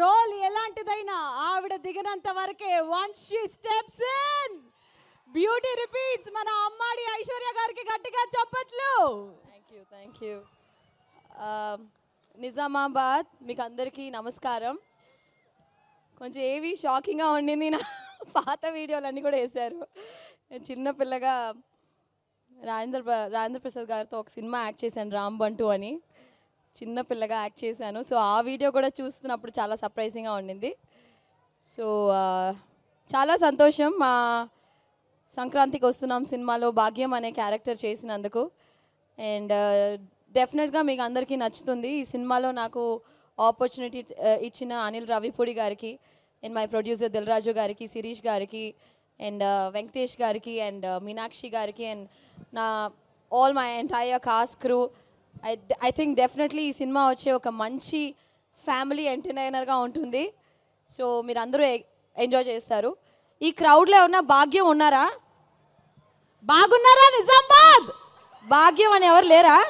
Role ఎలాంటిదైనా ఆవిడ దిగినంత వరకే one she steps in. Beauty repeats మన అమ్మాడి ఐశ్వర్య గారికి గట్టిగా చెప్పట్లు. Thank you thank you Nizamabad మీకు అందరికీ నమస్కారం. కొంచెం ఏవి షాకింగ్గా ఉండింది నా పాత వీడియోలన్నీ కూడా వేశారు. నేను చిన్న పిల్లగా రాజేంద్ర రాజేంద్ర ప్రసాద్ గారితో ఒక సినిమా యాక్ట్ చేశాను రామ్ బంటు అని. చిన్న పిల్లగా యాక్ట్ చేశాను. సో ఆ వీడియో కూడా చూస్తున్నప్పుడు చాలా సర్ప్రైజింగ్గా ఉండింది. సో చాలా సంతోషం మా సంక్రాంతికి వస్తున్నాం సినిమాలో భాగ్యం అనే క్యారెక్టర్ చేసినందుకు. అండ్ డెఫినెట్గా మీకు అందరికీ నచ్చుతుంది. ఈ సినిమాలో నాకు ఆపర్చునిటీ ఇచ్చిన అనిల్ రవిపూడి గారికి అండ్ మై ప్రొడ్యూసర్ దిల్రాజు గారికి శిరీష్ గారికి అండ్ వెంకటేష్ గారికి అండ్ మీనాక్షి గారికి అండ్ నా all my entire cast crew I I think definitely ఈ సినిమా వచ్చే ఒక మంచి ఫ్యామిలీ ఎంటర్టైనర్గా ఉంటుంది. సో మీరు అందరూ ఎంజాయ్ చేస్తారు. ఈ క్రౌడ్లో ఏమన్నా భాగ్యం ఉన్నారా? బాగున్నారా నిజామాబాద్? భాగ్యం అని ఎవరు లేరా?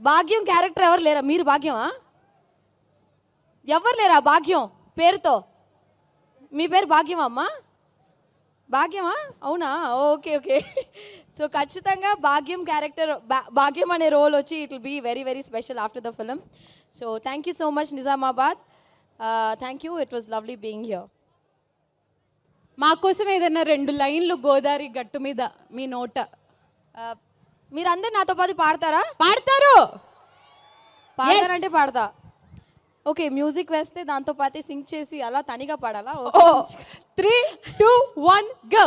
భాగ్యం క్యారెక్టర్ ఎవరు లేరా? మీరు భాగ్యమా? ఎవరు లేరా భాగ్యం? పేరుతో. మీ పేరు భాగ్యమా అమ్మా? భాగ్యమా? అవునా? Okay okay. సో ఖచ్చితంగా భాగ్యం క్యారెక్టర్ భాగ్యం అనే రోల్ వచ్చి it will be very very special after the film so thank you so much Nizamabad. Thank you it was lovely being here మా కోసం ఏదైనా రెండు లైన్లు గోదావరి గట్టు మీద మీ నోట. మీరందరు నాతో పాటు పాడతారా? పాడతారు. పాడతానంటే పాడతా. ఓకే మ్యూజిక్ వేస్తే దాంతో పాటే సింగ్ చేసి అలా తనిగా పాడాలా? Three two one go.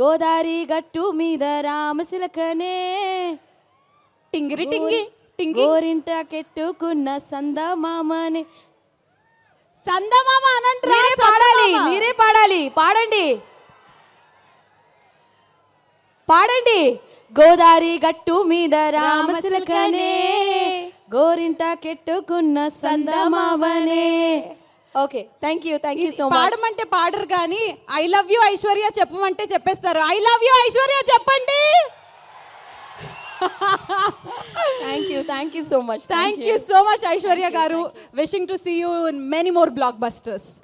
Godari గట్టు మీద రామశిలకనే. టింగిరి టింగి టింగి. గోరింట కెట్టుకున్న సందమామని. సందమామ అనంట్రా మీరే పాడాలి మీరే పాడాలి. పాడండి. పాడండి. గోదారి గట్టు మీద రామశిలకనే. గోరింట కెట్టుకున్న సందమామనే okay thank you thank you so much పాడమంటే పాడరు కానీ ఐ లవ్ యూ ఐశ్వర్య చెప్పమంటే చెప్పేస్తారు. ఐ లవ్ యూ ఐశ్వర్య చెప్పండి. Thank you thank you so much thank you so much Aishwarya గారు. Wishing to see you in many more blockbusters